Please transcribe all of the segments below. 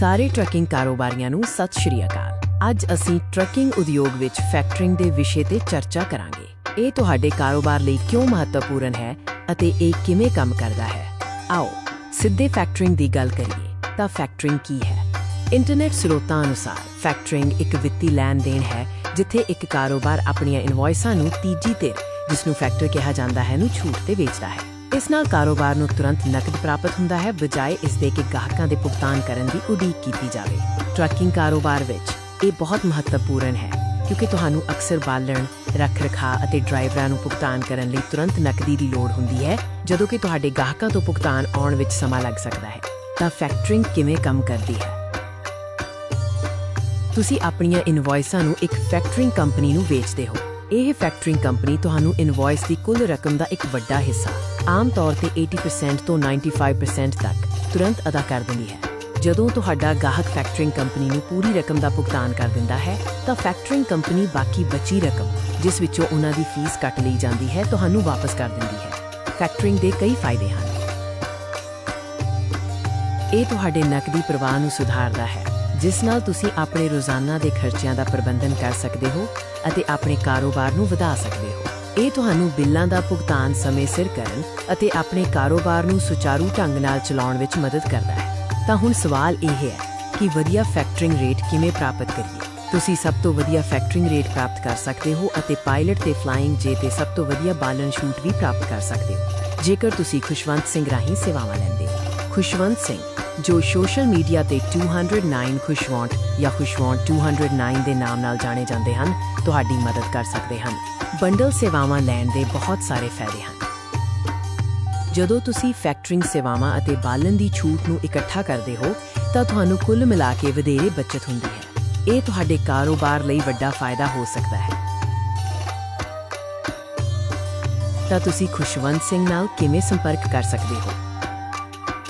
ਸਾਰੇ ਟਰੱਕਿੰਗ ਕਾਰੋਬਾਰੀਆਂ ਨੂੰ ਸਤਿ ਸ਼੍ਰੀ ਅਕਾਲ। ਅੱਜ ਅਸੀਂ ਟਰੱਕਿੰਗ ਉਦਯੋਗ ਵਿੱਚ ਫੈਕਟਰਿੰਗ ਦੇ ਵਿਸ਼ੇ ਤੇ ਚਰਚਾ ਕਰਾਂਗੇ। ਇਹ ਤੁਹਾਡੇ ਕਾਰੋਬਾਰ ਲਈ ਕਿਉਂ ਮਹੱਤਵਪੂਰਨ ਹੈ ਅਤੇ ਇਹ ਕਿਵੇਂ ਕੰਮ ਕਰਦਾ ਹੈ? ਆਓ, ਸਿੱਧੇ ਫੈਕਟਰਿੰਗ ਦੀ ਗੱਲ ਕਰੀਏ, ਤਾਂ ਫੈਕਟਰਿੰਗ ਕੀ ਹੈ? ਇੰਟਰਨੈਟ ਸਰੋਤਾਂ ਅਨੁਸਾਰ ਫੈਕਟਰਿੰਗ ਇੱਕ ਵਿੱਤੀ ਲੈਣ ਦੇਣ ਹੈ, ਜਿੱਥੇ ਇੱਕ ਕਾਰੋਬਾਰ ਆਪਣੀਆਂ ਇਨਵੌਇਸਾਂ ਨੂੰ ਤੀਜੀ ਧਿਰ ਜਿਸ ਨੂੰ ਫੈਕਟਰ ਕਿਹਾ ਜਾਂਦਾ ਹੈ, ਨੂੰ ਛੂਟ ਤੇ ਵੇਚਦਾ ਹੈ। ਇਸ ਨਾਲ ਕਾਰੋਬਾਰ ਨੂੰ ਤੁਰੰਤ ਨਕਦ ਪ੍ਰਾਪਤ ਹੁੰਦਾ ਹੈ, ਬਜਾਏ ਇਸ ਦੇ ਕਿ ਗਾਹਕਾਂ ਦੇ ਭੁਗਤਾਨ ਕਰਨ ਦੀ ਉਡੀਕ ਕੀਤੀ ਜਾਵੇ। ਟਰੱਕਿੰਗ ਕਾਰੋਬਾਰ ਵਿੱਚ ਇਹ ਬਹੁਤ ਮਹੱਤਵਪੂਰਨ ਹੈ, ਕਿਉਂਕਿ ਤੁਹਾਨੂੰ ਅਕਸਰ ਬਾਲਣ ਰੱਖ ਰਖਾਅ ਅਤੇ ਡਰਾਈਵਰਾਂ ਨੂੰ ਭੁਗਤਾਨ ਕਰਨ ਲਈ ਤੁਰੰਤ ਨਕਦੀ ਦੀ ਲੋੜ ਹੁੰਦੀ ਹੈ, ਜਦੋਂ ਕਿ ਤੁਹਾਡੇ ਗਾਹਕਾਂ ਤੋਂ ਭੁਗਤਾਨ ਆਉਣ ਵਿੱਚ ਸਮਾਂ ਲੱਗ ਸਕਦਾ ਹੈ। ਤਾਂ ਫੈਕਟਰਿੰਗ ਕਿਵੇਂ ਕੰਮ ਕਰਦੀ ਹੈ? ਤੁਸੀਂ ਆਪਣੀਆਂ ਇਨਵੌਇਸਾਂ ਨੂੰ ਇੱਕ ਫੈਕਟਰਿੰਗ ਕੰਪਨੀ ਨੂੰ ਵੇਚਦੇ ਹੋ। ਇਹ ਫੈਕਟਰਿੰਗ ਕੰਪਨੀ ਤੁਹਾਨੂੰ ਇਨਵੌਇਸ ਦੀ ਕੁੱਲ ਰਕਮ ਦਾ ਇੱਕ ਵੱਡਾ ਹਿੱਸਾ ਆਮ ਤੌਰ ਤੇ 80% ਤੋਂ 95% ਤੱਕ ਤੁਰੰਤ ਅਦਾ ਕਰ ਦਿੰਦੀ ਹੈ। ਜਦੋਂ ਤੁਹਾਡਾ ਗਾਹਕ ਫੈਕਟਰਿੰਗ ਕੰਪਨੀ ਨੂੰ ਪੂਰੀ ਰਕਮ ਦਾ ਭੁਗਤਾਨ ਕਰ ਦਿੰਦਾ ਹੈ, ਤਾਂ ਫੈਕਟਰਿੰਗ ਕੰਪਨੀ ਬਾਕੀ ਬਚੀ ਰਕਮ, ਜਿਸ ਵਿੱਚੋਂ ਉਹਨਾਂ ਦੀ ਫੀਸ ਕੱਟ ਲਈ ਜਾਂਦੀ ਹੈ, ਤੁਹਾਨੂੰ ਵਾਪਸ ਕਰ ਦਿੰਦੀ ਹੈ। ਫੈਕਟਰਿੰਗ ਦੇ ਕਈ ਫਾਇਦੇ ਹਨ। ਇਹ ਤੁਹਾਡੇ ਨਕਦੀ ਪ੍ਰਵਾਹ ਨੂੰ ਸੁਧਾਰਦਾ ਹੈ, ਜਿਸ ਨਾਲ ਤੁਸੀਂ ਆਪਣੇ ਰੋਜ਼ਾਨਾ ਦੇ ਖਰਚਿਆਂ ਦਾ ਪ੍ਰਬੰਧਨ ਕਰ ਸਕਦੇ ਹੋ ਅਤੇ ਆਪਣੇ ਕਾਰੋਬਾਰ ਨੂੰ ਵਧਾ ਸਕਦੇ ਹੋ। ਇਹ ਤੁਹਾਨੂੰ ਬਿੱਲਾਂ ਦਾ ਭੁਗਤਾਨ ਸਮੇਂ ਸਿਰ ਕਰਨ ਅਤੇ ਆਪਣੇ ਕਾਰੋਬਾਰ ਨੂੰ ਸੁਚਾਰੂ ਢੰਗ ਨਾਲ ਚਲਾਉਣ ਵਿੱਚ ਮਦਦ ਕਰਦਾ ਹੈ। ਤਾਂ ਹੁਣ ਸਵਾਲ ਇਹ ਹੈ ਕਿ ਵਧੀਆ ਫੈਕਟਰਿੰਗ ਰੇਟ ਕਿਵੇਂ ਪ੍ਰਾਪਤ ਕਰੀਏ? ਤੁਸੀਂ ਸਭ ਤੋਂ ਵਧੀਆ ਫੈਕਟਰਿੰਗ ਰੇਟ ਪ੍ਰਾਪਤ ਕਰ ਸਕਦੇ ਹੋ ਅਤੇ ਪਾਇਲਟ ਤੇ ਫਲਾਈਂਗ ਜੇ ਤੇ ਸਭ ਤੋਂ ਵਧੀਆ ਬਾਲਣ ਸ਼ੂਟ ਵੀ ਪ੍ਰਾਪਤ ਕਰ ਸਕਦੇ ਹੋ। ਜੇਕਰ ਤੁਸੀਂ ਖੁਸ਼ਵੰਤ ਸਿੰਘ ਰਾਹੀਂ ਸੇਵਾਵਾਂ ਲੈਂਦੇ ਹੋ। ਖੁਸ਼ਵੰਤ ਸਿੰਘ ਜੋ ਸੋਸ਼ਲ ਮੀਡੀਆ ਤੇ 209 ਖੁਸ਼ਵੰਤ ਜਾਂ ਖੁਸ਼ਵੰਤ 209 ਦੇ ਨਾਮ ਨਾਲ ਜਾਣੇ ਜਾਂਦੇ ਹਨ, ਤੁਹਾਡੀ ਮਦਦ ਕਰ ਸਕਦੇ ਹਨ। ਬੰਡਲ ਸੇਵਾਵਾਂ ਲੈਣ ਦੇ ਬਹੁਤ ਸਾਰੇ ਫਾਇਦੇ ਹਨ। ਜਦੋਂ ਤੁਸੀਂ ਫੈਕਟਰਿੰਗ ਸੇਵਾਵਾਂ ਅਤੇ ਬਾਲਣ ਦੀ ਛੂਟ ਨੂੰ ਇਕੱਠਾ ਕਰਦੇ ਹੋ, ਤਾਂ ਤੁਹਾਨੂੰ ਕੁੱਲ ਮਿਲਾ ਕੇ ਵਧੇਰੇ ਬਚਤ ਹੁੰਦੀ ਹੈ। ਇਹ ਤੁਹਾਡੇ ਕਾਰੋਬਾਰ ਲਈ ਵੱਡਾ ਫਾਇਦਾ ਹੋ ਸਕਦਾ ਹੈ। ਤਾਂ ਤੁਸੀਂ ਖੁਸ਼ਵੰਤ ਸਿੰਘ ਨਾਲ ਕਿਵੇਂ ਸੰਪਰਕ ਕਰ ਸਕਦੇ ਹੋ?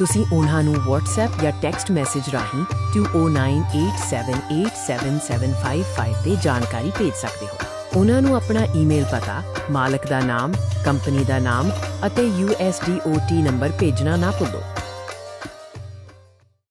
ਤੁਸੀਂ ਉਹਨਾਂ ਨੂੰ WhatsApp ਜਾਂ ਟੈਕਸਟ ਮੈਸੇਜ ਰਾਹੀਂ 209878777555 ਤੇ ਜਾਣਕਾਰੀ ਭੇਜ ਸਕਦੇ ਹੋ। ਉਹਨਾਂ ਨੂੰ ਆਪਣਾ ਈਮੇਲ ਪਤਾ, ਮਾਲਕ ਦਾ ਨਾਮ ਕੰਪਨੀ ਦਾ ਨਾਮ ਅਤੇ USDOT ਨੰਬਰ ਭੇਜਣਾ ਨਾ ਭੁੱਲੋ।